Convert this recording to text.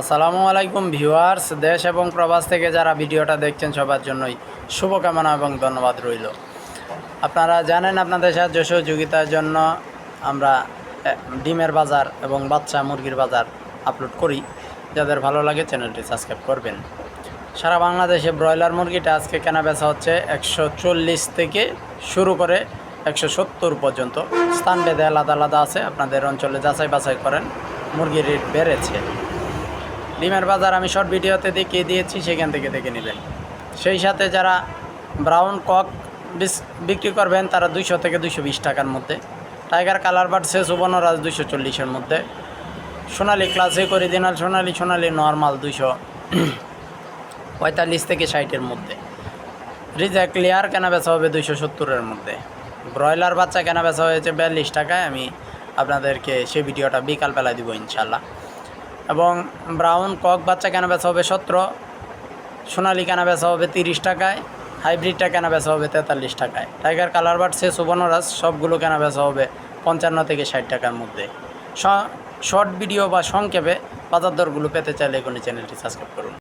আসসালামু আলাইকুম ভিউয়ার্স, দেশ এবং প্রবাস থেকে যারা ভিডিওটা দেখছেন সবার জন্যই শুভকামনা এবং ধন্যবাদ রইল। আপনারা জানেন আপনাদের সাহায্য সহযোগিতার জন্য আমরা ডিমের বাজার এবং বাচ্চা মুরগির বাজার আপলোড করি। যাদের ভালো লাগে চ্যানেলটি সাবস্ক্রাইব করবেন। সারা বাংলাদেশে ব্রয়লার মুরগিটা আজকে কেনা বেচা হচ্ছে একশো চল্লিশ থেকে শুরু করে একশো সত্তর পর্যন্ত। স্থান ভেদে আলাদা আলাদা আছে, আপনাদের অঞ্চলে যাচাই বাছাই করেন, মুরগির রেট বেড়েছে। ডিমের বাজার আমি শর্ট ভিডিওতে দেখিয়ে দিয়েছি, সেখান থেকে দেখে নেবেন। সেই সাথে যারা ব্রাউন কক বিক্রি করবেন, তারা দুইশো থেকে দুইশো বিশ টাকার মধ্যে। টাইগার কালার বাট শেষ সুবর্ণরাজ দুইশো চল্লিশের মধ্যে। Sonali classic original Sonali Sonali normal দুইশো পঁয়তাল্লিশ থেকে ষাটের মধ্যে। রিজা ক্লিয়ার কেনা বেচা হবে দুইশো সত্তরের মধ্যে। ব্রয়লার বাচ্চা কেনা বেচা হয়েছে বিয়াল্লিশ টাকায়, আমি আপনাদেরকে সেই ভিডিওটা বিকালবেলা দিব ইনশাল্লাহ এবং ব্রাউন কক বাচ্চা কেনা বেচা হবে সতেরো? সোনালি কেনা বেচা হবে তিরিশ টাকায়? হাইব্রিডটা কেনা বেচা হবে তেতাল্লিশ টাকায়? টাইগার কালার বাট সে সুবর্ণরাজ সবগুলো কেনা বেচা হবে পঞ্চান্ন থেকে ষাট টাকার মধ্যে? শর্ট ভিডিও বা সংক্ষেপে বাজার দরগুলো পেতে চাইলে এখনই চ্যানেলটি সাবস্ক্রাইব করুন।